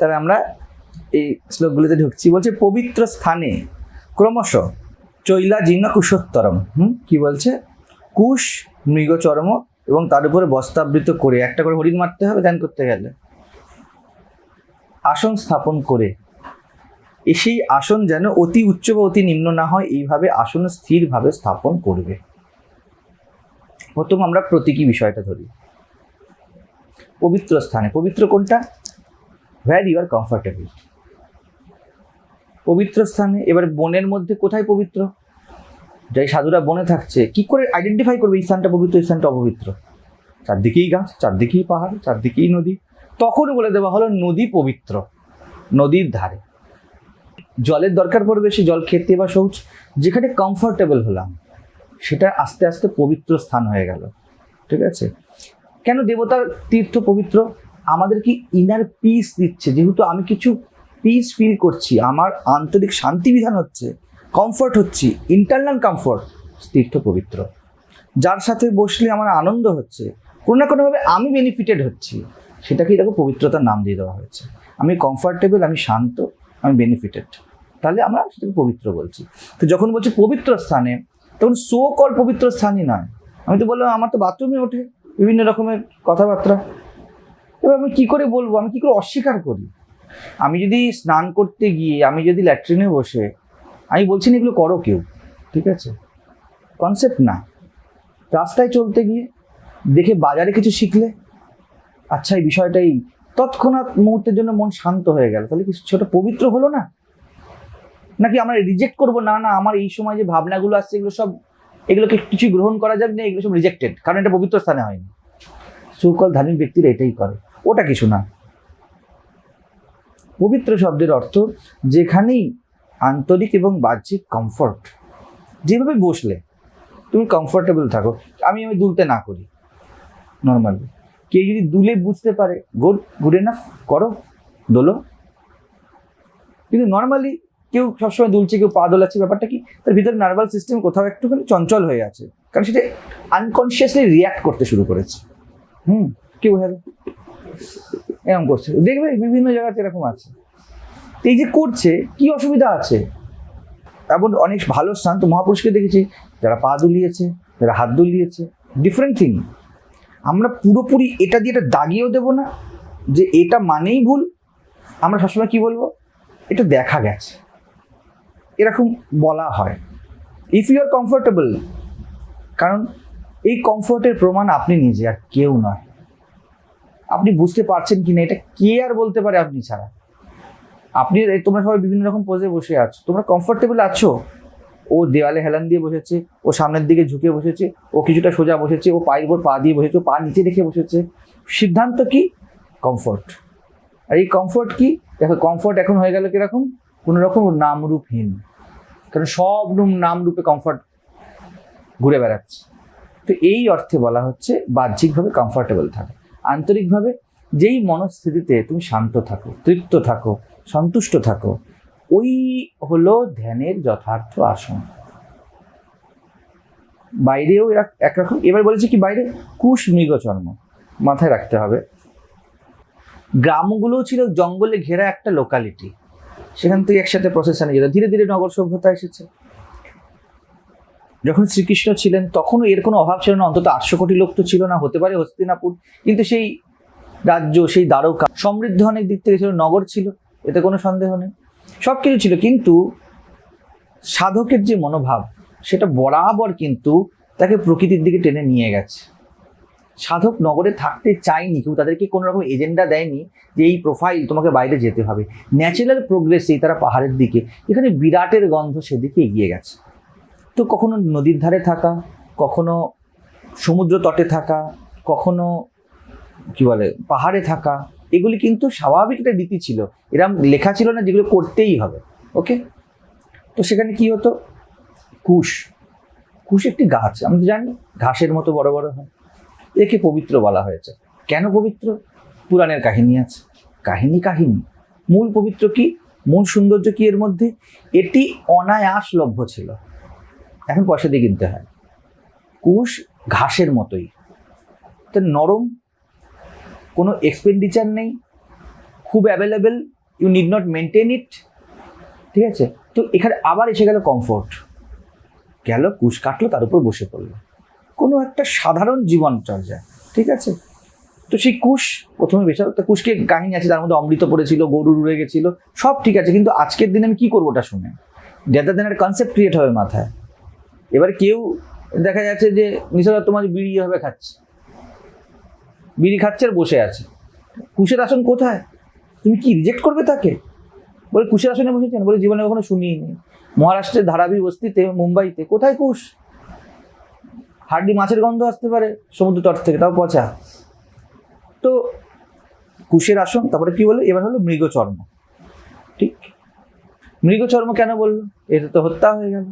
তাহলে আমরা এই শ্লোকগুলিতে ঢুকছি। বলছে, পবিত্র স্থানে, ক্রমশ চৈলা জিঙ্গা কুশোত্তরম। হুম, কি বলছে? কুশ, মৃগচর্ম এবং তার উপরে বস্তাবৃত করে, একটা করে হরিণ মারতে হবে, ধ্যান করতে গেলে। আসন স্থাপন করে। এ সেই আসন যেন অতি উচ্চ বা অতি নিম্ন না হয়, এইভাবে আসন স্থিরভাবে স্থাপন করবে। প্রথম আমরা প্রতীকী বিষয়টা ধরি। পবিত্র স্থানে। পবিত্র কোনটা? ভ্যার ইউ আর কমফর্টেবল পবিত্র স্থানে, এবার বনের মধ্যে কোথায় পবিত্র? যাই সাধুরা বনে থাকছে, কি করে আইডেন্টিফাই করবে এই স্থানটা পবিত্র, এই স্থানটা অপবিত্র? চারদিকেই গাছ, চারদিকেই পাহাড়, চারদিকেই নদী। তখন বলে দেওয়া হলো, নদী পবিত্র, নদীর ধারে। জলের দরকার পড়বে সে জল খেতে বা শৌচ, যেখানে কমফর্টেবল হলাম, সেটা আস্তে আস্তে পবিত্র স্থান হয়ে গেল। ঠিক আছে? কেন দেবতার তীর্থ পবিত্র? আমাদের কি ইনার পিস দিচ্ছে। যেহেতু আমি কিছু পিস ফিল করছি, আমার আন্তরিক শান্তি বিধান হচ্ছে কমফর্ট হচ্ছি ইন্টারনাল কমফর্ট তীর্থ পবিত্র। যার সাথে বসলে আমার আনন্দ হচ্ছে, কোনো না কোনোভাবে আমি বেনিফিটেড হচ্ছি, সেটাকেই দেখো পবিত্রতার নাম দিয়ে দেওয়া হয়েছে। আমি কমফর্টেবল আমি শান্ত, আমি বেনিফিটেড তাহলে আমরা সেটাকে পবিত্র বলছি। তো যখন বলছি পবিত্র স্থানে, তখন সো কল পবিত্র স্থানই নয়। আমি তো বললাম, আমার তো বাথরুমে ওঠে, বিভিন্ন রকমের কথাবার্তা। এবার আমি কী করে বলব? আমি কী করে অস্বীকার করি? আমি যদি স্নান করতে গিয়ে, আমি যদি ল্যাট্রিনে বসে, আমি বলছি না এগুলো করো কেউ, ঠিক আছে? কনসেপ্ট না। রাস্তায় চলতে গিয়ে দেখে বাজারে কিছু শিখলে আচ্ছা এই বিষয়টাই তৎক্ষণাৎ মুহূর্তের জন্য মন শান্ত হয়ে গেল। তাহলে কি সেটা পবিত্র হলো না? নাকি আমরা রিজেক্ট করব? না না, আমার এই সময় যে ভাবনাগুলো আসছে, এগুলো সব, এগুলোকে কিছু গ্রহণ করা যাবে না, এগুলো সব রিজেক্টেড কারণ এটা পবিত্র স্থানে হয়নি। সুকল ধার্মিক ব্যক্তিরা এটাই করে। ওটা কিছু না। পবিত্র শব্দের অর্থ যেখানেই আন্তরিক এবং বাহ্যিক কমফর্ট যেভাবে বসলে তুমি কমফোর্টেবল থাকো। আমি আমি দুলতে না করি নর্মালি কেউ যদি দুলে বুঝতে পারে, গুড গুড এনাফ করো, দোলো। কিন্তু নর্মালি কেউ সবসময় দুলছে, কেউ পা দোলাচ্ছে, ব্যাপারটা কি? তার ভিতরে নার্ভাল সিস্টেম কোথাও একটুখানি চঞ্চল হয়ে আছে। কারণ সেটা আনকনসিয়াসলি রিয়াক্ট করতে শুরু করেছে। হুম কি বোঝাবে এরকম করছে। দেখবে বিভিন্ন জায়গাতে এরকম আছে। এই যে করছে, কি অসুবিধা আছে? এমন অনেক ভালো স্থান, তো মহাপুরুষকে দেখেছি, যারা পা দুলিয়েছে, যারা হাত দুলিয়েছে ডিফারেন্ট থিং আমরা পুরোপুরি এটা দিয়ে এটা দাগিয়েও দেবো না, যে এটা মানেই ভুল। আমরা সবসময় কি বলব? এটা দেখা গেছে। এরকম বলা হয়। ইফ ইউ আর কমফোর্টেবল কারণ এই কমফোর্টের প্রমাণ আপনি নিজে আর কেউ নয়। আপনি বুঝতে পারছেন কি না এটা কে আর বলতে পারে আপনি ছাড়া? আপনি তোমরা সবাই বিভিন্ন রকম পোজে বসে আছো। তোমরা কমফোর্টেবল আছো? ও দেওয়ালে হেলান দিয়ে বসেছে, ও সামনের দিকে ঝুঁকে বসেছে, ও কিছুটা সোজা বসেছে, ও পায়ের উপর পা দিয়ে বসেছে, ও পা নিচে রেখে বসেছে। সিদ্ধান্ত কি? কমফোর্ট আর এই কমফোর্ট কি? দেখো কমফোর্ট এখন হয়ে গেল কীরকম? কোনো রকম নামরূপহীন। কারণ সব রূপ নামরূপে কমফোর্ট ঘুরে বেড়াচ্ছে। তো এই অর্থে বলা হচ্ছে বাহ্যিকভাবে কমফোর্টেবল থাকো। আন্তরিকভাবে, যেই মনস্থিতিতে তুমি শান্ত থাকো, তৃপ্ত থাকো, সন্তুষ্ট থাকো, ওই হলো ধ্যানের যথার্থ আসন। বাইরেও এরা- একরকম, এবার বলেছে কি বাইরে? কুশ মৃগচর্ম মাথায় রাখতে হবে। গ্রামগুলো ছিল জঙ্গলে ঘেরা একটা লোকালিটি সেখান থেকে একসাথে প্রসেস প্রসেশনে যেত ধীরে ধীরে নগর সভ্যতা এসেছে। যখন শ্রীকৃষ্ণ ছিলেন, তখনও এর কোনো অভাব ছিল না, অন্তত আটশো কোটি লোক তো ছিল না, হতে পারে হস্তিনাপুর। কিন্তু সেই রাজ্য, সেই দ্বারকা সমৃদ্ধ অনেক দিক থেকে ছিল, নগর ছিল, এতে কোনো সন্দেহ নেই। সব কিছু ছিল, কিন্তু সাধকের যে মনোভাব, সেটা বরাবর কিন্তু তাকে প্রকৃতির দিকে টেনে নিয়ে গেছে। সাধক নগরে থাকতে চায়নি কেউ তাদেরকে কোনো রকম এজেন্ডা দেয়নি যে এই প্রোফাইল তোমাকে বাইরে যেতে হবে। ন্যাচারাল প্রোগ্রেসেই তারা পাহাড়ের দিকে, এখানে বিরাটের গন্ধ সেদিকে এগিয়ে গেছে। তো কখনো নদীর ধারে থাকা, কখনো সমুদ্র তটে থাকা, কখনো কি বলে, পাহাড়ে থাকা, এগুলি কিন্তু স্বাভাবিক একটা রীতি ছিল। এরম লেখা ছিল না যেগুলো করতেই হবে ওকে তো সেখানে কি হতো? কুশ। কুশ একটি গাছ আমি তো জানি, ঘাসের মতো বড় বড় হয়। একে পবিত্র বলা হয়েছে। কেন পবিত্র? পুরাণের কাহিনী আছে। কাহিনী কাহিনী। মূল পবিত্র কি? মূল সৌন্দর্য কি এর মধ্যে? এটি অনায়াস লভ্য ছিল। এখন পয়সা দিয়ে কিনতে হয়। কুশ ঘাসের মতোই। তো নরম, কোনো এক্সপেন্ডিচার নেই, খুব available you need not maintain it ঠিক আছে? তো এখানে আবার এসে গেল কমফোর্ট গেল কুশ কাটলো, তার উপর বসে পড়ল। কোনো একটা সাধারণ জীবনচর্যা ঠিক আছে? তো সেই কুশ প্রথমে বেশি একটা কুশকে কাহিনী আছে, তার মধ্যে অমৃত পড়েছিল গরু উড়ে গেছিল, সব ঠিক আছে, কিন্তু আজকের দিনে আমি কী করব ওটা শুনে? ডেটার দিনের কনসেপ্ট ক্রিয়েট হবে মাথায়। এবার কেউ দেখা যাচ্ছে যে নিশা তোমার বিড়ি হবে খাচ্ছে। বিড়ি খাচ্ছে আর বসে আছে। কুশের আসন কোথায়? তুমি কি রিজেক্ট করবে তাকে? বলে কুশের আসনে বসেছেন বলে জীবনে কখনো শুনিনি মহারাষ্ট্রের ধারাবি বস্তিতে মুম্বাইতে। কোথায় কুশ? হাড্ডি মাছের গন্ধ আসতে পারে সমুদ্র তট থেকে, তাও পচা। তো কুশের আসন, তারপরে কি বলে এবার হলো মৃগচর্ম। ঠিক? মৃগচর্ম কেন বলল? এটা তো হত্যা হয়ে গেল।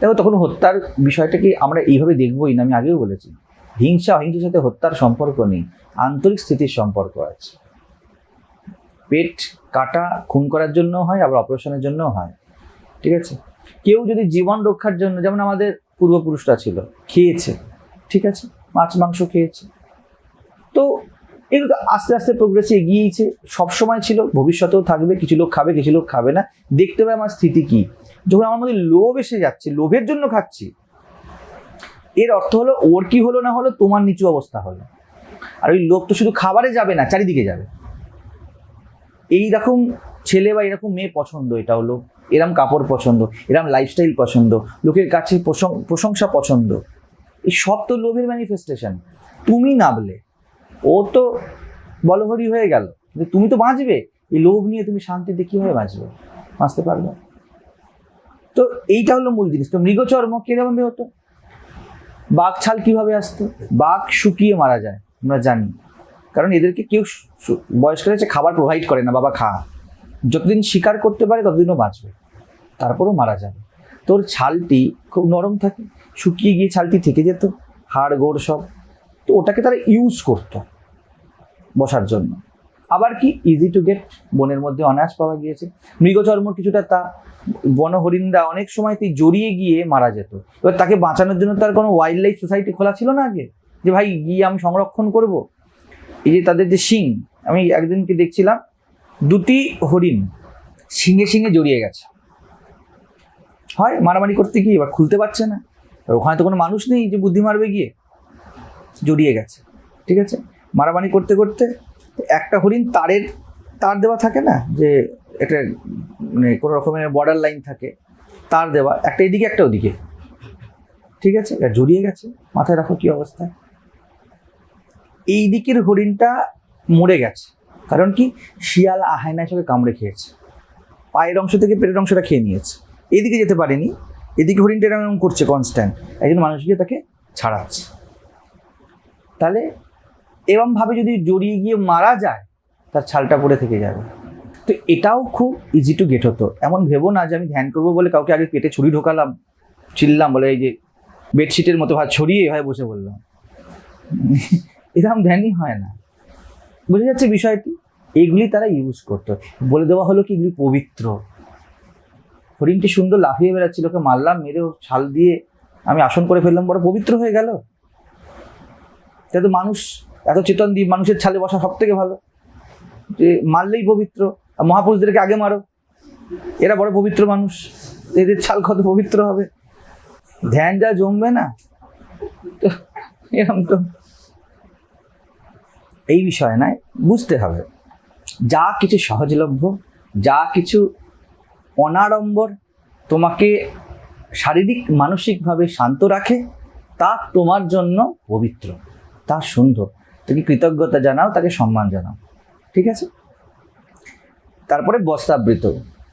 দেখো, তখন হত্যার বিষয়টা কি আমরা এইভাবে দেখবোই না? আমি আগেও বলেছি। হিংসা, অহিংসার সাথে হত্যার সম্পর্ক নেই। আন্তরিক স্থিতির সম্পর্ক আছে। পেট কাটা, খুন করার জন্য হয়, আবার অপারেশনের জন্য হয়। ঠিক আছে? কেউ যদি জীবন রক্ষার জন্য, যেমন আমাদের পূর্বপুরুষরা ছিল, খেয়েছে। ঠিক আছে? মাছ, মাংস খেয়েছে। তো এগুলো আস্তে আস্তে প্রোগ্রেসে এগিয়েছে সবসময় ছিল, ভবিষ্যতেও থাকবে, কিছু লোক খাবে, কিছু লোক খাবে না। দেখতে হবে আমার স্থিতি কি। যখন আমার মধ্যে লোভ এসে যাচ্ছে, লোভের জন্য খাচ্ছি, এর অর্থ হলো ওর কি হলো না হলো, তোমার নিচু অবস্থা হলো। আর ওই লোভ তো শুধু খাবারে যাবে না, চারিদিকে যাবে। এই রকম ছেলে বা এরকম মেয়ে পছন্দ এটা হলো এরম কাপড় পছন্দ, এরম লাইফস্টাইল পছন্দ, লোকের কাছে প্রশং- প্রশংসা পছন্দ। এই সব তো লোভের ম্যানিফেস্টেশন তুমি নাবলে, ও তো বলহরি হয়ে গেল, কিন্তু তুমি তো বাঁচবে। এই লোভ নিয়ে তুমি শান্তিতে কীভাবে বাঁচবে? বাঁচতে পারবে? তো এইটা হলো মূল জিনিস। তো মৃগচর্ম কীরকম হতো বাঘ ছাল কীভাবে আসতো? বাঘ শুকিয়ে মারা যায়, আমরা জানি। কারণ এদেরকে কেউ বয়স্করা হচ্ছে খাবার প্রোভাইড করে না, বাবা খা। যতদিন শিকার করতে পারে, ততদিনও বাঁচবে। তারপরেও মারা যাবে। তোর ছালটি খুব নরম থাকে, শুকিয়ে গিয়ে ছালটি থেকে যেত, হাড়, গোড় সব। তো ওটাকে তারা ইউজ করতো বসার জন্য। আবার কি? ইজি টু গেট বনের মধ্যে অনায়াস পাওয়া গিয়েছে। মৃগচর্ম কিছুটা তা বন হরিণরা অনেক সময় তুই জড়িয়ে গিয়ে মারা যেত। এবার তাকে বাঁচানোর জন্য তার কোনো ওয়াইল্ড লাইফ সোসাইটি খোলা ছিল না আগে? যে ভাই, গিয়ে আমি সংরক্ষণ করব? এই যে তাদের যে শিং, আমি একদিনকে দেখছিলাম, দুটি হরিণ শিঙে শিঙে জড়িয়ে গেছে। হয়, মারামারি করতে গিয়ে, এবার খুলতে পারছে না। ওখানে তো কোনো মানুষ নেই যে বুদ্ধি মারবে গিয়ে। জড়িয়ে গেছে, ঠিক আছে? মারামারি করতে করতে একটা হরিণ তারের, তার দেওয়া থাকে না যে একটা মানে কোনো রকমের বর্ডার লাইন থাকে, তার দেওয়া, একটা এদিকে, একটা ওদিকে। ঠিক আছে? এবার জড়িয়ে গেছে, মাথায় রাখো কী অবস্থা। এই দিকের হরিণটা মরে গেছে। কারণ কি? শিয়াল আহায়না হিসেবে কামড়ে খেয়েছে। পায়ের অংশ থেকে পেটের অংশটা খেয়ে নিয়েছে। এদিকে যেতে পারেনি। এদিকে হরিণটা এরকম করছে কনস্ট্যান্ট একজন মানুষ গিয়ে তাকে ছাড়াচ্ছে। তাহলে এরমভাবে যদি জড়িয়ে গিয়ে মারা যায়, তার ছালটা পড়ে থেকে যাবে। তো এটাও খুব ইজি টু গেট হতো। এমন ভেবো না যে আমি ধ্যান করব বলে কাউকে আগে পেটে ছুরি ঢোকালাম, চিল্লাম, বলে এই যে বেডশিটের মতো ভাত ছড়িয়ে এভাবে বসে বললাম এরকম ধ্যানই হয় না। বুঝে যাচ্ছে বিষয়টি? এগুলি তারা ইউজ করতো। বলে দেওয়া হলো কি, এগুলি পবিত্র। হরিণটি সুন্দর লাফিয়ে বেড়াচ্ছিল, ওকে মারলাম মেরে ছাল দিয়ে আমি আসন করে ফেললাম, বড় পবিত্র হয়ে গেল। তাই তো মানুষ, এত চেতন দিয়ে মানুষের ছালে বসা সব থেকে ভালো। যে মারলেই পবিত্র। আর মহাপুরুষদেরকে আগে মারো। এরা বড় পবিত্র মানুষ। এদের ছাল কত পবিত্র হবে? ধ্যান যা জমবে না, তো এরকম তো। এই বিষয়ে নয়, বুঝতে হবে। যা কিছু সহজলভ্য, যা কিছু অনাড়ম্বর তোমাকে শারীরিক, মানসিকভাবে শান্ত রাখে, তা তোমার জন্য পবিত্র। তা সুন্দর। তাকে কৃতজ্ঞতা জানাও, তাকে সম্মান জানাও। ঠিক আছে? তারপরে বস্ত্রাবৃত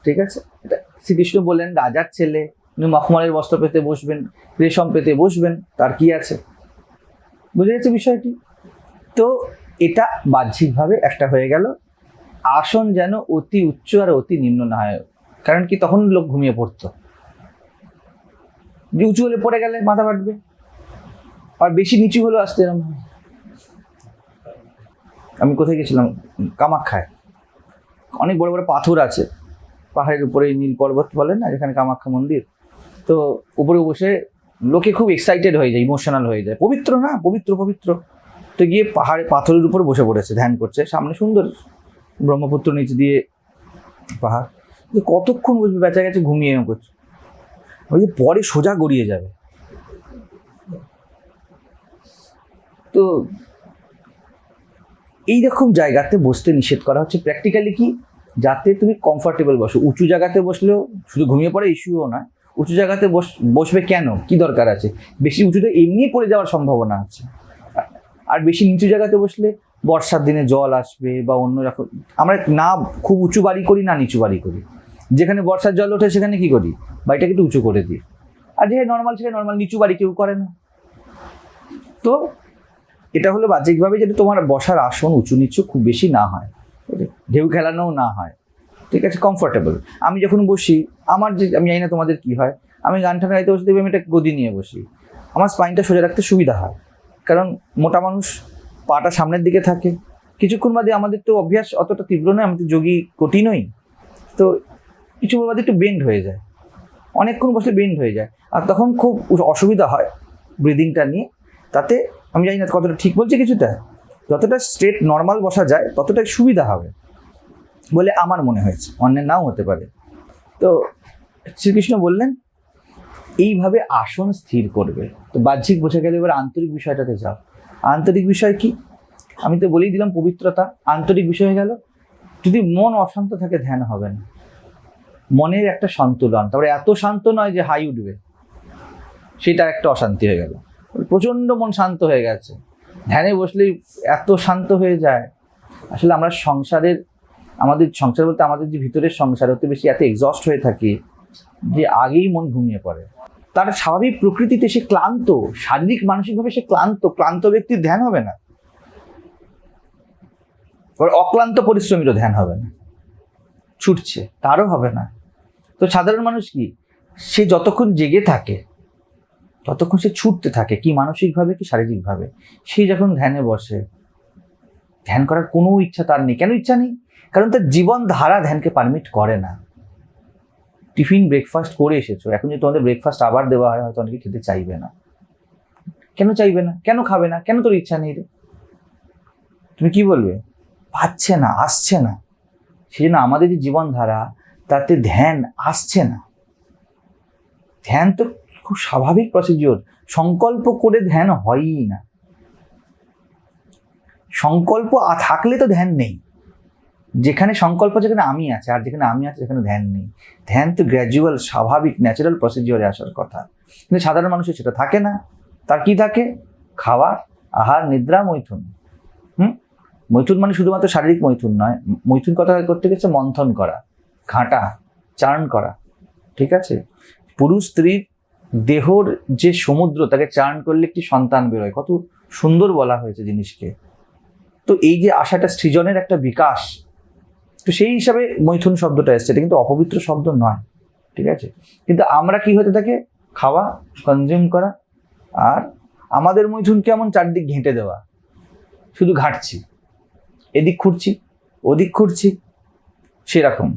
ঠিক আছে? এটা শ্রীকৃষ্ণ বললেন, রাজার ছেলে উনি মখমলের বস্ত্র পেতে বসবেন, রেশম পেতে বসবেন, তার কি আছে? বুঝে গেছে বিষয়টি? তো এটা বাহ্যিকভাবে একটা হয়ে গেল, আসন যেন অতি উচ্চ আর অতি নিম্ন না হয় কারণ কি তখন লোক ঘুমিয়ে পড়তো। যে উঁচু হলে পড়ে গেলে মাথা ফাটবে, আর বেশি নিচু হলেও আসতে এরকম আমি কোথায় গেছিলাম? কামাখ্যায়। অনেক বড় বড় পাথর আছে। পাহাড়ের উপরে নীল পর্বত বলেন না, যেখানে কামাখ্যা মন্দির। তো উপরে বসে লোকে খুব এক্সাইটেড হয়ে যায় ইমোশনাল হয়ে যায়। পবিত্র না, পবিত্র পবিত্র। তো গিয়ে পাহাড়ে পাথরের উপর বসে পড়েছে, ধ্যান করছে। সামনে সুন্দর ব্রহ্মপুত্র নিচ দিয়ে পাহাড়। কতক্ষণ বসবে, বেচা গেছে, ঘুমিয়ে করছে। ওই যে পরে সোজা গড়িয়ে যাবে। তো এইরকম জায়গাতে বসতে নিষেধ করা হচ্ছে। প্র্যাকটিক্যালি কি? যাতে তুমি কমফর্টেবল বসো। উঁচু জায়গাতে বসলেও শুধু ঘুমিয়ে পড়ে ইস্যুও নয়, উঁচু জায়গাতে বস বসবে কেন? কি দরকার আছে? বেশি উঁচুতে এমনি পড়ে যাওয়ার সম্ভাবনা আছে। আর বেশি নিচু জায়গাতে বসলে বর্ষার দিনে জল আসবে বা অন্য রকম আমরা না খুব উঁচু বাড়ি করি না নিচু বাড়ি করি। যেখানে বর্ষার জল ওঠে, সেখানে কি করি? বাড়িটাকে একটু উঁচু করে দিই। আর যেখানে নর্মাল সেখানে নর্মাল নিচু বাড়ি কেউ করে না। তো এটা হলো বাহ্যিকভাবে যেটা তোমার বসার আসন উঁচু নিচু খুব বেশি না হয়। ঢেউ খেলানোও না হয়। ঠিক আছে কমফোর্টেবল আমি যখন বসি আমার যে আমি জানি না তোমাদের কি হয়। আমি গান ঠান গাইতে বসে দেখবি আমি একটা গদি নিয়ে বসি। আমার স্পাইনটা সোজা রাখতে সুবিধা হয়। কারণ মোটা মানুষ পাটা সামনের দিকে থাকে। কিছুক্ষণ বাদে আমাদের তো অভ্যাস অতটা তীব্র নয় আমি তো যোগী কঠিনই তো কিছুক্ষণ বাদে একটু বেন্ড হয়ে যায়। অনেকক্ষণ বসলে বেন্ড হয়ে যায়। আর তখন খুব অসুবিধা হয় ব্রিদিংটা নিয়ে। তাতে আমি জানি না কতটা ঠিক বলছি কিছুটা। যতটা স্ট্রেট নর্মাল বসা যায়, ততটাই সুবিধা হবে বলে আমার মনে হয়েছে। অন্যের নাও হতে পারে। তো শ্রীকৃষ্ণ বললেন, এইভাবে আসন স্থির করবে। তো বাহ্যিক বোঝা গেলে, এবার আন্তরিক বিষয়টাতে যাও। আন্তরিক বিষয় কি? আমি তো বলেই দিলাম পবিত্রতা। আন্তরিক বিষয় গেল। যদি মন অশান্ত থাকে, ধ্যান হবে না। মনের একটা সন্তুলন। তারপরে এত শান্ত নয় যে হাই উঠবে। সেটা একটা অশান্তি হয়ে গেল। প্রচণ্ড মন শান্ত হয়ে গেছে। ধ্যানে বসলেই এত শান্ত হয়ে যায়। আসলে আমরা সংসারের, আমাদের সংসার বলতে আমাদের যে ভিতরের সংসার হতে বেশি এত এক্সস্ট হয়ে থাকি যে আগেই মন ঘুমিয়ে পড়ে। তার স্বাভাবিক প্রকৃতিতে সে ক্লান্ত, শারীরিক, মানসিকভাবে সে ক্লান্ত ক্লান্ত ব্যক্তির ধ্যান হবে না। অক্লান্ত পরিশ্রমীরও ধ্যান হবে না। ছুটছে, তারও হবে না। তো সাধারণ মানুষ কি? সে যতক্ষণ জেগে থাকে ততক্ষণ সে ছুটতে থাকে, কি মানসিকভাবে, কি শারীরিকভাবে। সে যখন ধ্যানে বসে, ধ্যান করার কোনো ইচ্ছা তার নেই। কেন ইচ্ছা নেই? কারণ তার জীবন ধারা ধ্যানকে পারমিট করে না। টিফিন ব্রেকফাস্ট করে এসেছ। এখন যদি তোমাদের ব্রেকফাস্ট আবার দেওয়া হয়, হয়তো অনেকে খেতে চাইবে না। কেন চাইবে না? কেন খাবে না? কেন তোর ইচ্ছা নেই রে? তুমি কি বলবে? পাচ্ছে না, আসছে না। সেই জন্য আমাদের যে জীবনধারা, তাতে ধ্যান আসছে না। ধ্যান তো খুব স্বাভাবিক প্রসিডিওর সংকল্প করে ধ্যান হয়ই না। সংকল্প থাকলে তো ধ্যান নেই। যেখানে সংকল্প যেখানে আমি আছে, আর যেখানে আমি আছে সেখানে ধ্যান নেই। ধ্যান তো গ্র্যাজুয়াল স্বাভাবিক ন্যাচারাল প্রসিডিওরে আসার কথা। কিন্তু সাধারণ মানুষের সেটা থাকে না। তার কি থাকে? খাওয়া, আহার, নিদ্রা, মৈথুন। হুম? মৈথুন মানে শুধুমাত্র শারীরিক মৈথুন নয়। মৈথুন কথা করতে গেছে মন্থন করা, ঘাঁটা, চারণ করা। ঠিক আছে? পুরুষ স্ত্রীর দেহর যে সমুদ্র, তাকে চারণ করলে একটি সন্তান বেরোয়। কত সুন্দর বলা হয়েছে জিনিসকে। তো এই যে আশাটা সৃজনের একটা বিকাশ, তো সেই হিসাবে মৈথুন শব্দটা এসছে। এটা কিন্তু অপবিত্র শব্দ নয়, ঠিক আছে? কিন্তু আমরা কি হতে থাকে? খাওয়া কনজিউম করা, আর আমাদের মৈথুন কেমন চারদিক ঘেঁটে দেওয়া? শুধু ঘাঁটছি, এদিক খুঁড়ছি, ওদিক খুঁড়ছি, সেরকম।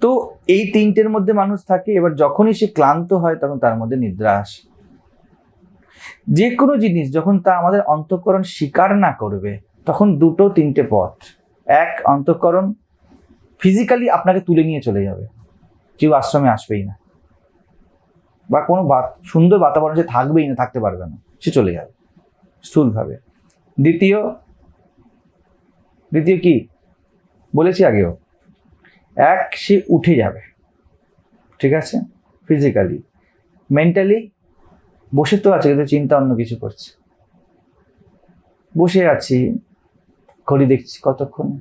তো এই তিনটের মধ্যে মানুষ থাকে, এবার যখনই সে ক্লান্ত হয়, তখন তার মধ্যে নিদ্রা আসে। যে কোনো জিনিস যখন তা আমাদের অন্তঃকরণ স্বীকার না করবে, তখন দুটো তিনটে পথ। এক, অন্তঃকরণ ফিজিক্যালি আপনাকে তুলে নিয়ে চলে যাবে। কেউ আশ্রমে আসবেই না। বা কোনো সুন্দর বাতাবরণ সে থাকবেই না, থাকতে পারবে না, সে চলে যাবে, স্থূলভাবে। দ্বিতীয় দ্বিতীয় কি? বলেছি আগেও। এক সে উঠে যাবে। ঠিক আছে? ফিজিক্যালি মেন্টালি বসে তো আছে, কিন্তু চিন্তা অন্য কিছু করছে। বসে আছি, ঘড়ি দেখছি কতক্ষণ।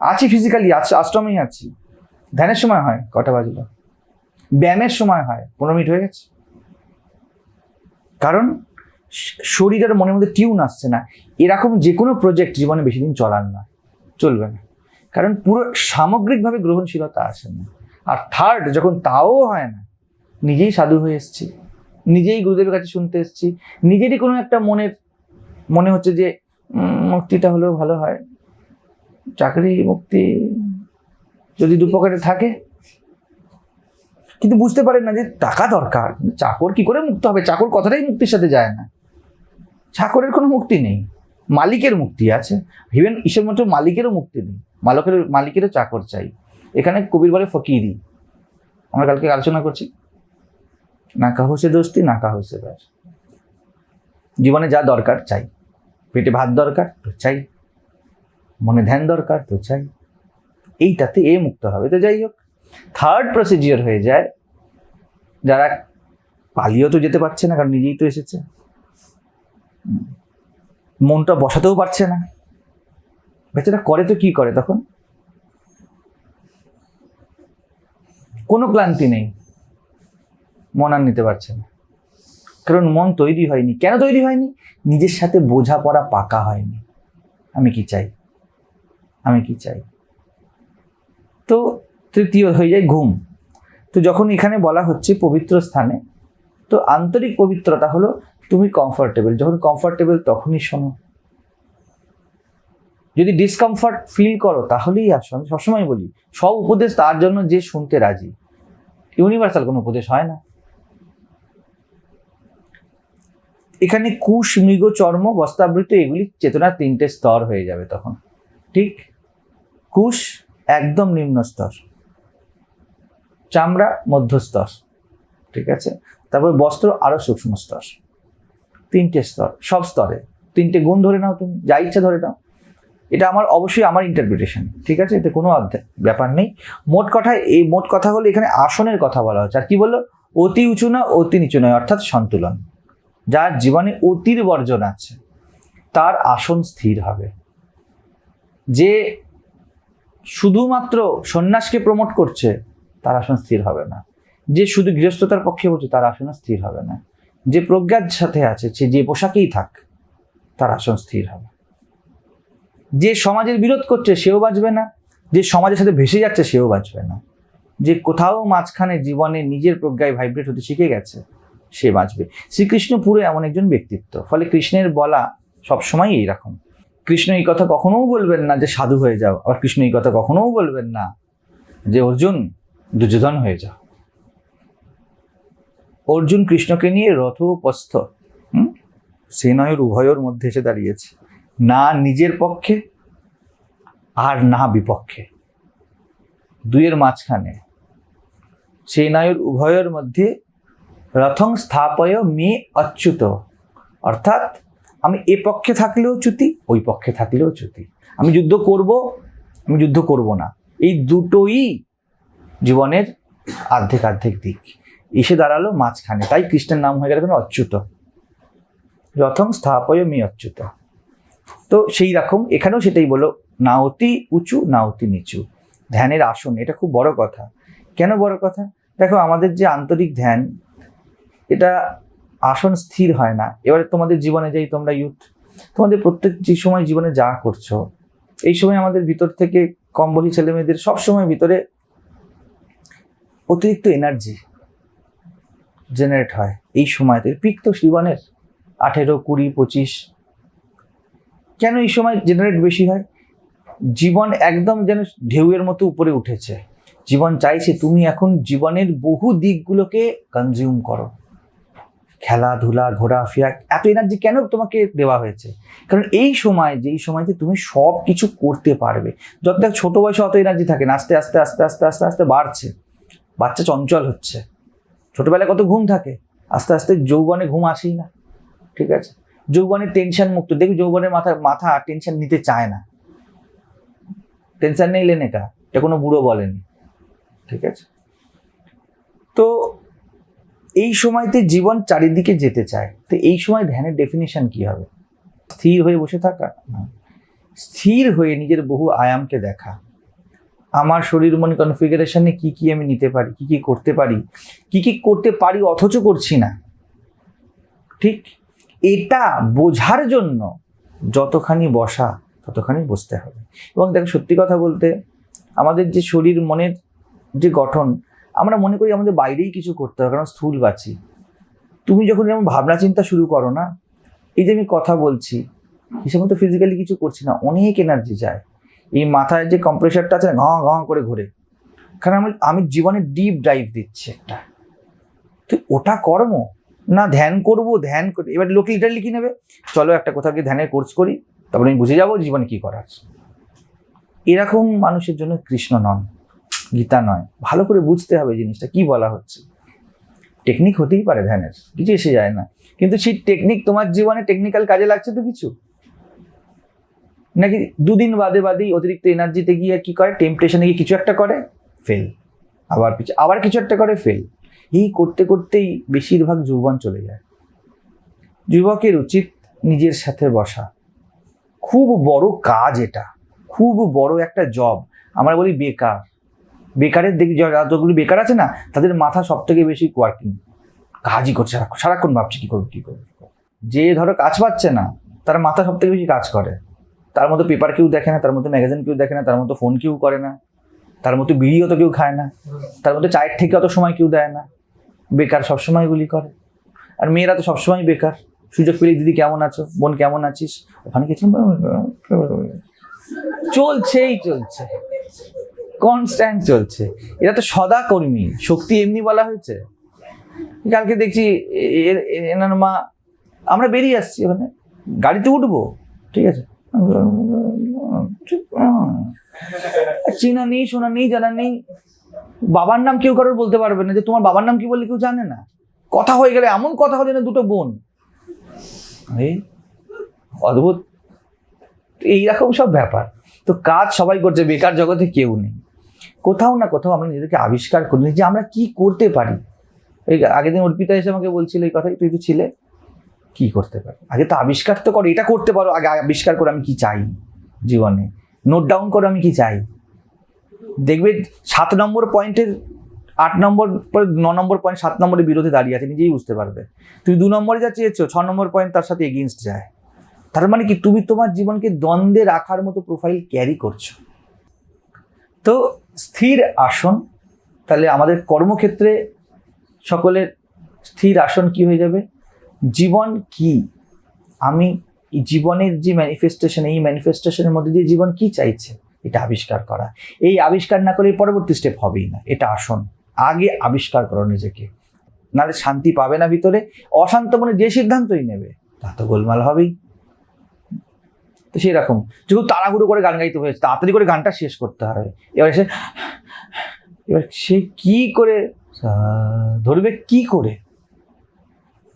আছি ফিজিক্যালি আশ্রমেই আছি। ধ্যানের সময় হয়, কটা বাজলো? ব্যায়ামের সময় হয়, পনেরো মিনিট হয়ে গেছে। কারণ শরীর আর মনের মধ্যে টিউন আসছে না। এরকম যে কোনো প্রজেক্ট জীবনে বেশি দিন চলার না চলবে না। কারণ পুরো সামগ্রিকভাবে গ্রহণশীলতা আসে না। আর থার্ড যখন তাও হয় না, নিজেই সাধু হয়ে এসছি, নিজেই গুরুদেবের কাছে শুনতে এসছি, নিজেরই কোনো একটা মনের, মনে হচ্ছে যে মুক্তিটা হলেও ভালো হয়। চাকরি, মুক্তি যদি দু পকেটে থাকে। কিন্তু বুঝতে পারেন না যে টাকা দরকার, চাকর কি করে মুক্ত হবে? চাকর কথাটাই মুক্তির সাথে যায় না। চাকরের কোনো মুক্তি নেই। মালিকের মুক্তি আছে। ইভেন ঈশ্বর মাত্র মালিকেরও মুক্তি নেই। মালকের, মালিকেরও চাকর চাই। এখানে কবির বলে ফকিরি। আমরা কালকে আলোচনা করছি। না কাহো সে দোস্তি, না কাহো সে ব্যাস। জীবনে যা দরকার, চাই। পেটে ভাত দরকার, তো চাই। মনে ধ্যান দরকার, তো চাই। এইটাতে এ মুক্ত হবে। তো যাই হোক থার্ড প্রসিজিওর হয়ে যায়। যারা পালিয়েও তো যেতে পারছে না, কারণ নিজেই তো এসেছে। মনটা বসাতেও পারছে না। বেচারা করে তো কি করে তখন? কোনো ক্লান্তি নেই। মন আর নিতে পারছে না। কারণ মন তৈরি হয়নি। কেন তৈরি হয়নি? নিজের সাথে বোঝাপড়া পাকা হয়নি। আমি কি চাই? আমি কি চাই? তো তৃতীয় হয়ে যায় ঘুম। তো যখন এখানে বলা হচ্ছে পবিত্র স্থানে, তো আন্তরিক পবিত্রতা হলো তুমি কমফর্টেবল যখন কমফর্টেবল তখনই শোনো। যদি ডিসকমফর্ট ফিল করো, তাহলেই আসো। আমি সবসময় বলি, সব উপদেশ তার জন্য যে শুনতে রাজি। ইউনিভার্সাল কোনো উপদেশ হয় না। এখানে কুশ, মৃগ, চর্ম, বস্তাবৃত, এগুলি চেতনার তিনটে স্তর হয়ে যাবে তখন। ঠিক? কুশ একদম নিম্ন স্তর। চামড়া মধ্যস্তর ঠিক আছে? তারপর বস্ত্র আরও সূক্ষ্ম স্তর। তিনটে স্তর, সব স্তরে। তিনটে গুণ ধরে নাও তুমি, যা ইচ্ছা ধরে নাও। এটা আমার অবশ্যই আমার ইন্টারপ্রিটেশন ঠিক আছে? এতে কোনো ব্যাপার নেই। মোট কথা, এই মোট কথা হলো এখানে আসনের কথা বলা হচ্ছে। আর কি বলল? অতি উঁচু না অতি নিচু নয়, অর্থাৎ সন্তুলন। যার জীবনে অতির বর্জন আছে, তার আসন স্থির হবে। যে শুধুমাত্র সন্ন্যাসকে প্রমোট করছে, তার আসন স্থির হবে না। যে শুধু গৃহস্থতার পক্ষে বলছে, তার আসন স্থির হবে না। যে প্রজ্ঞার সাথে আছে, সে যে পোশাকেই থাক, তার আসন স্থির হবে। যে সমাজের বিরোধ করছে, সেও বাঁচবে না। যে সমাজের সাথে ভেসে যাচ্ছে, সেও বাঁচবে না। যে কোথাও মাঝখানে জীবনে নিজের প্রজ্ঞায় ভাইব্রেট হতে শিখে গেছে, সে বাঁচবে। শ্রীকৃষ্ণ পুরো এমন একজন ব্যক্তিত্ব। ফলে কৃষ্ণের বলা সবসময় এইরকম। কৃষ্ণ এই কথা কখনোও বলবেন না যে সাধু হয়ে যাও। আবার কৃষ্ণ এই কথা কখনোও বলবেন না যে অর্জুন, দুর্যোধন হয়ে যাও। অর্জুন কৃষ্ণকে নিয়ে রথোপস্থ। সেনয়ের উভয়ের মধ্যে এসে দাঁড়িয়েছে। না নিজের পক্ষে আর না বিপক্ষে। দুইয়ের মাঝখানে সেনায়ুর উভয়ের মধ্যে রথং স্থাপয় মে অচ্যুত। অর্থাৎ আমি এ পক্ষে থাকলেও চ্যুতি, ওই পক্ষে থাকলেও চ্যুতি। আমি যুদ্ধ করব, আমি যুদ্ধ করব না। এই দুটোই জীবনের আর্ধেক আর্ধেক দিক। এসে দাঁড়াল মাঝখানে। তাই কৃষ্ণের নাম হয়ে গেল কেন অচ্যুত। রথম স্থাপয় মে অচ্যুত। তো সেই রকম এখানেও সেটাই বলো না অতি উঁচু না অতি নিচু। ধ্যানের আসন, এটা খুব বড় কথা। কেন বড় কথা? দেখো আমাদের যে আন্তরিক ধ্যান, এটা আসন স্থির হয় না। এবারে তোমাদের জীবনে যাই তোমরা ইউথ তোমাদের প্রত্যেক যে সময় জীবনে যা করছ, এই সময় আমাদের ভিতর থেকে কম বয়সী ছেলে মেয়েদের সবসময় ভিতরে অতিরিক্ত এনার্জি জেনারেট হয় এই সময়তে। পিক তো জীবনের আঠেরো, কুড়ি, পঁচিশ, কেন এই সময় জেনারেট বেশি হয়? জীবন একদম যেন ঢেউয়ের মতো উপরে উঠেছে। জীবন চাইছে তুমি এখন জীবনের বহু দিকগুলোকে কনজিউম করো। খেলাধুলা, ঘোরাফেরা, এত এনার্জি কেন তোমাকে দেওয়া হয়েছে? কারণ এই সময় যে যেই সময়তে তুমি সব কিছু করতে পারবে যত ছোট বয়সে অত এনার্জি থাকে না আস্তে আস্তে আস্তে আস্তে আস্তে আস্তে, বাড়ছে। বাচ্চা চঞ্চল হচ্ছে। ছোটবেলায় কত ঘুম থাকে? আস্তে আস্তে যৌবনে ঘুম আসেই না। ঠিক আছে? যৌবনের টেনশন মুক্ত। দেখবি যৌবনের মাথা মাথা টেনশন নিতে চায় না। টেনশন নেই লেনে কা এটা কোনো বুড়ো বলেনি। ঠিক আছে? তো এই সময়তে জীবন চারিদিকে যেতে চায়। তো এই সময় ধ্যানের ডেফিনেশন কি হবে? স্থির হয়ে বসে থাকা। স্থির হয়ে নিজের বহু আয়ামকে দেখা। আমার শরীর মন কনফিগারেশনে কি কি আমি নিতে পারি, কি কি করতে পারি, কি কি করতে পারি অথচ করছি না। ঠিক এটা বোঝার জন্য যতখানি বসা ততখানি বসতে হবে। এবং দেখো সত্যি কথা বলতে আমাদের যে শরীর মনের যে গঠন, আমরা মনে করি আমাদের বাইরেই কিছু করতে হবে, কারণ স্থূল বাঁচি। তুমি যখন যেমন ভাবনা চিন্তা শুরু করো না, এই যে আমি কথা বলছি, হিসেবে মতো ফিজিক্যালি কিছু করছি না, অনেক এনার্জি যায়। এই মাথায় যে কম্প্রেসারটা আছে ঘা ঘা করে ঘুরে। কারণ আমি আমি জীবনে ডিপ ড্রাইভ দিচ্ছি একটা। তো ওটা কর্ম? না, ধ্যান করব, ধ্যান করি এবার লোকে লিটারলি কি নেবে? চলো একটা কোথাও গিয়ে ধ্যানের কোর্স করি, তারপরে আমি বুঝে যাব জীবনে কী করার এরকম মানুষের জন্য কৃষ্ণ নন, গীতা নয়। ভালো করে বুঝতে হবে জিনিসটা, কি বলা হচ্ছে। টেকনিক হতেই পারে ধ্যানের, কিছু এসে যায় না। কিন্তু সেই টেকনিক তোমার জীবনে টেকনিক্যাল কাজে লাগছে তো কিছু? নাকি দুদিন বাদে বাদেই অতিরিক্ত এনার্জিতে গিয়ে কি করে? টেম্পটেশনে গিয়ে কিছু একটা করে? ফেল আবার কিছু আবার কিছু একটা করে ফেল এই করতে করতেই বেশিরভাগ যৌবন চলে যায়। যুবকের উচিত নিজের সাথে বসা। খুব বড় কাজ এটা। খুব বড় একটা জব আমরা বলি বেকার। বেকারের দেখি যতগুলি বেকার আছে না, তাদের মাথা সব থেকে বেশি ওয়ার্কিং কাজই করছে সারাক্ষণ। ভাবছে কি করব কি করব। যে ধরো কাজ পাচ্ছে না, তার মাথা সব থেকে বেশি কাজ করে। তার মতো পেপার কেউ দেখে না, তার মতো ম্যাগাজিন কেউ দেখে না, তার মতো ফোন কেউ করে না, তার মতো বিড়ি অত কেউ খায় না, তার মতো চায়ের থেকে অত সময় কেউ দেয় না, বেকার সবসময় গুলি করে। আর মেয়েরা তো সবসময় বেকার। সুযোগ পেলে দিদি কেমন আছো? বোন কেমন আছিস? ওখানে গেছিলাম চলছেই চলছে। কনস্ট্যান্ট চলছে। এরা তো সদা কর্মী। শক্তি এমনি বলা হয়েছে। কালকে দেখছি এনার মা, আমরা বেরিয়ে আসছি ওখানে। গাড়িতে উঠবো, ঠিক আছে? চেনা নেই, শোনা নেই, জানা নেই। বাবার নাম কেউ কারোর বলতে পারবে না যে তোমার বাবার নাম কি বললে কেউ জানে না। কথা হয়ে গেলে এমন কথা হলে না দুটো বোন। এই অদ্ভুত। এইরকম সব ব্যাপার। তো কাজ সবাই করছে, বেকার জগতে কেউ নেই। কোথাও না কোথাও আমরা নিজেদেরকে আবিষ্কার করি, যে আমরা কি করতে পারি। এই আগের দিন অর্পিতা এসে আমাকে বলছিল এই কথাই তুই তো ছিলে। কি করতে পারি? আগে তো আবিষ্কার তো করো, এটা করতে পারো। আগে আবিষ্কার করে আমি কি চাই জীবনে? নোট ডাউন করো আমি কি চাই? দেখবে সাত নম্বর পয়েন্টের আট নম্বর পরে ন নম্বর পয়েন্ট সাত নম্বরের বিরোধে দাঁড়িয়ে আছে, নিজেই বুঝতে পারবে। তুমি দু নম্বরে যা চেয়েছো, ছ নম্বর পয়েন্ট তার সাথে এগেনস্ট যায়। তার মানে কি? তুমি তোমার জীবনকে দ্বন্দ্বে রাখার মতো প্রোফাইল ক্যারি করছ। তো স্থির আসন, তাহলে আমাদের কর্মক্ষেত্রে সকলের স্থির আসন কি হয়ে যাবে? জীবন কি? আমি জীবনের যে ম্যানিফেস্টেশন এই ম্যানিফেস্টেশনের মধ্যে দিয়ে জীবন কি চাইছে, এটা আবিষ্কার করা। এই আবিষ্কার না করলে পরবর্তী স্টেপ হবেই না। এটা আসন, আগে আবিষ্কার করো নিজেকে। নাহলে শান্তি পাবে না ভিতরে, অশান্ত মনে যে সিদ্ধান্তই নেবে, তা তো গোলমাল হবেই। তো সেই রকম যেহেতু তাড়াহুড়ো করে গান গাইতে হয়েছে, তাড়াতাড়ি করে গানটা শেষ করতে হবে। এবার এসে, এবার সে কি করে, ধরবে কি করে?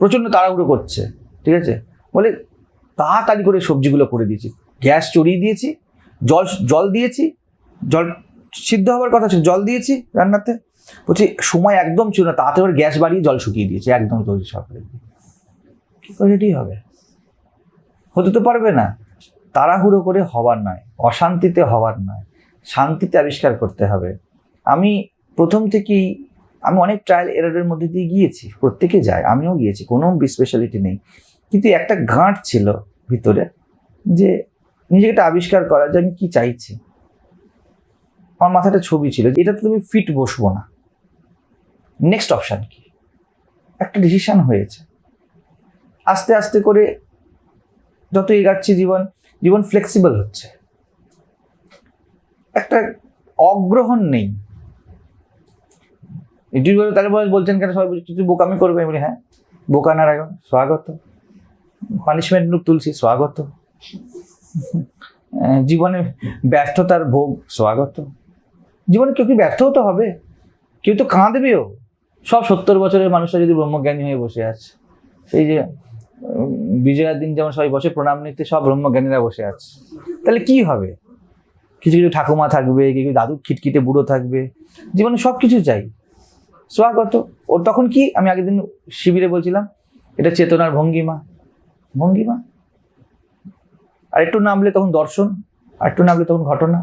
প্রচণ্ড তাড়াহুড়ো করছে, ঠিক আছে? বলে তাড়াতাড়ি করে সবজিগুলো করে দিয়েছি। গ্যাস চড়িয়ে দিয়েছি, জল জল দিয়েছি, জল সিদ্ধ হওয়ার কথা ছিল, জল দিয়েছি রান্নাতে। বলছি, সময় একদম ছিল না, তাড়াতাড়ি করে গ্যাস বাড়িয়ে জল শুকিয়ে দিয়েছি, একদম তৈরি করে রেডি হবে? হতে তো পারবে না। তাড়াহুড়ো করে হওয়ার নয়, অশান্তিতে হওয়ার নয়, শান্তিতে আবিষ্কার করতে হবে। আমি প্রথম থেকেই আমি অনেক ট্রায়াল এরারের মধ্যে দিয়ে গিয়েছি, প্রত্যেকে যায়, আমিও গিয়েছি, কোনো স্পেশালিটি নেই। কিন্তু একটা গাঁট ছিল ভিতরে যে নিজেকে একটা আবিষ্কার করা যে আমি কি চাইছি। আমার মাথায় একটা ছবি ছিল যে এটাতে তুমি ফিট বসবো না। নেক্সট অপশান কি? একটা ডিসিশান হয়েছে। আস্তে আস্তে করে যত এগাচ্ছি জীবন জীবন ফ্লেক্সিবল হচ্ছে। একটা অগ্রহণ নেই। বলে তাহলে বলছেন কেন? সবাই কিছু বোকামি করবে? বলি হ্যাঁ বোকা না রাখো স্বাগত। পানিশমেন্ট লুক তুলছি, স্বাগত। জীবনে ব্যর্থতার ভোগ, স্বাগত। জীবনে কেউ কি ব্যর্থ হতে হবে? কেউ তো কাঁদবেও। সব সত্তর বছরের মানুষরা যদি ব্রহ্মজ্ঞানী হয়ে বসে আছে সেই যে বিজয়ার দিন যেমন সবাই বসে, প্রণাম নিতে সব ব্রহ্মজ্ঞানীরা বসে আছে। তাহলে কি হবে? কিছু কিছু ঠাকুমা থাকবে, কিছু দাদু খিটখিটে বুড়ো থাকবে। জীবনে সব কিছু চাই। স্বাগত। ওর তখন কি? আমি আগের দিন শিবিরে বলছিলাম, এটা চেতনার ভঙ্গিমা। ভঙ্গিমা? আর একটু নামলে তখন দর্শন, আর একটু নামলে তখন ঘটনা।